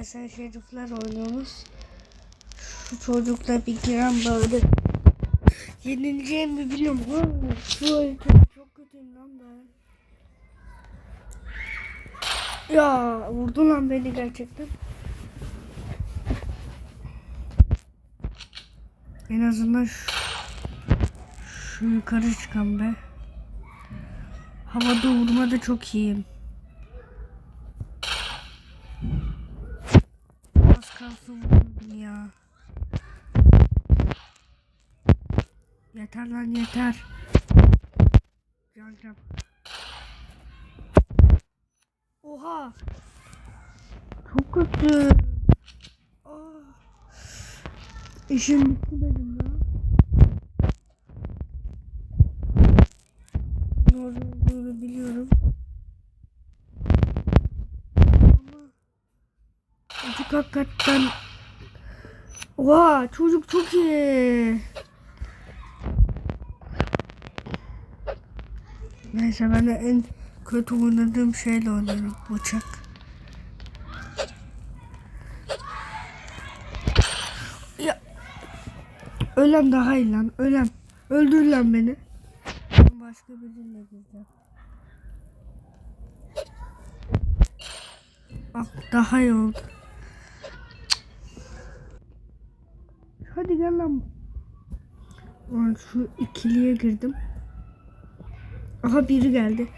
arkadaşlar Şerifler oynuyoruz. Şu çocukla bir giren böyle. Yenileceğimi biliyorum. Şu harita çok kötüyüm lan ben. Ya vurdu lan beni gerçekten. En azından şu, şu yukarı çıkan be. Havada vurmada çok iyiyim. Vurdum ya. Yeter lan yeter. Can. Oha. Çok kötü. Ah. İşim bitti benim ya. Ne olduğunu biliyorum. Ama çocuk hakikaten Oha çocuk çok iyi. Neyse ben de en kötü oynadığım şeyle oynuyorum bıçak. Ya ölem daha iyi lan ölem. Öldür lan beni. Ben başka biriyle gireceğim. Bak daha iyi oldu. Hadi gel lan. Ulan şu ikiliye girdim. Aha biri geldi.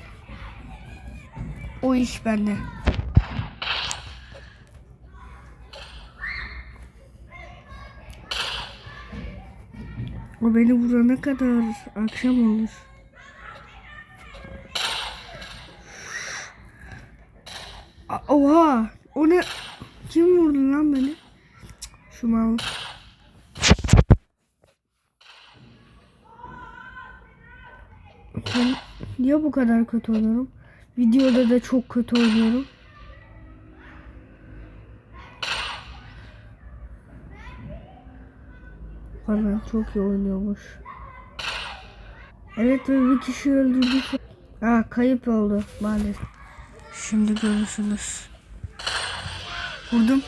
O iş bende. O beni vurana kadar akşam olur. Oha! O ne? Kim vurdu lan beni? Şu mal. Ben niye bu kadar kötü oynuyorum? Videoda da çok kötü oynuyorum. Falan çok iyi oynuyormuş. Evet ve bir kişi öldürdük. Ha kayıp oldu maalesef. Şimdi görürsünüz. Vurdum.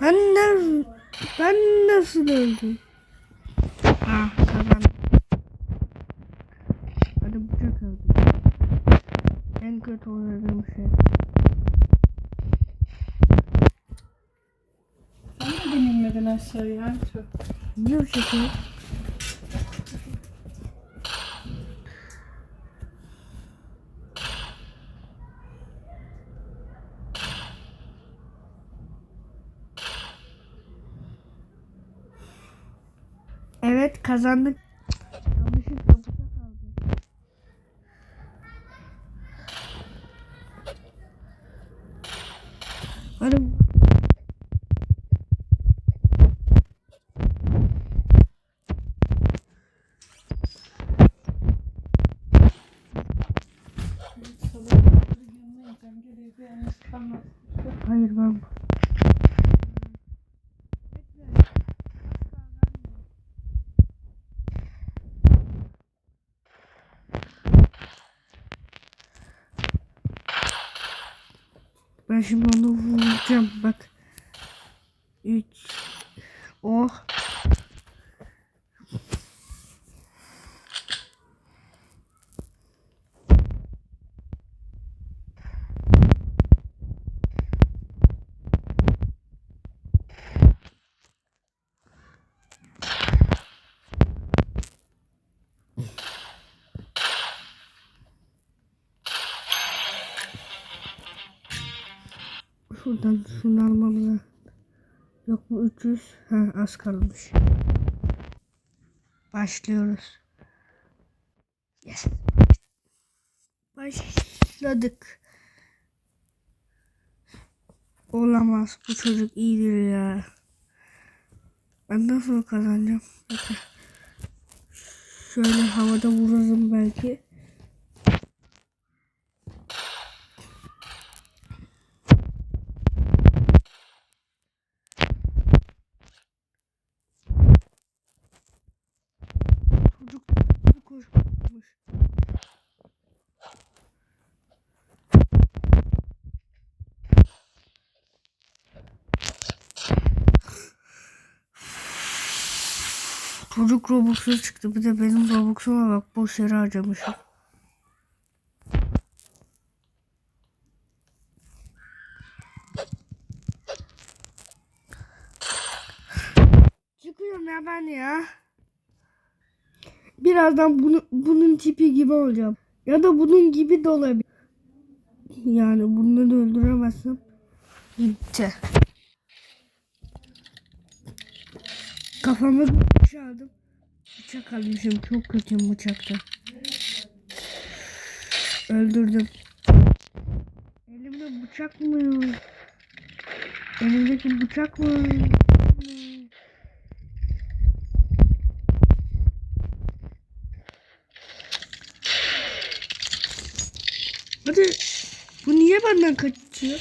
Ben ne ben nasıl öldüm? Ha kazandım. Hadi bıçak aldım. En kötü oynadığım şey. Sen de inmedin aşağıya. Çok. Niye Evet kazandık. Yanlışlıkla bıçak aldım. Hadi. Hayır ben. Ben şimdi onu vuracağım bak. 3 Oh. Şuradan şunu almam lazım. Yok mu 300? Ha az kalmış. Başlıyoruz. Yes. Başladık. Olamaz. Bu çocuk iyidir ya. Ben nasıl kazanacağım? Şöyle havada vururum belki. Çocuk çocuk koşmuş. Çocuk Robux'u çıktı. Bir de benim Robux'uma bak. Boş yere harcamışım. Çıkıyorum ya ben ya. Birazdan bunu, bunun tipi gibi olacağım. Ya da bunun gibi de olabilir. Yani bunu da öldüremezsem gitti. Kafama bıçak aldım. Bıçak almışım. Çok kötüyüm bıçakta. Öldürdüm. Elimde bıçak mı? Elimdeki bıçak mı? Hadi. Bu niye benden kaçıyor?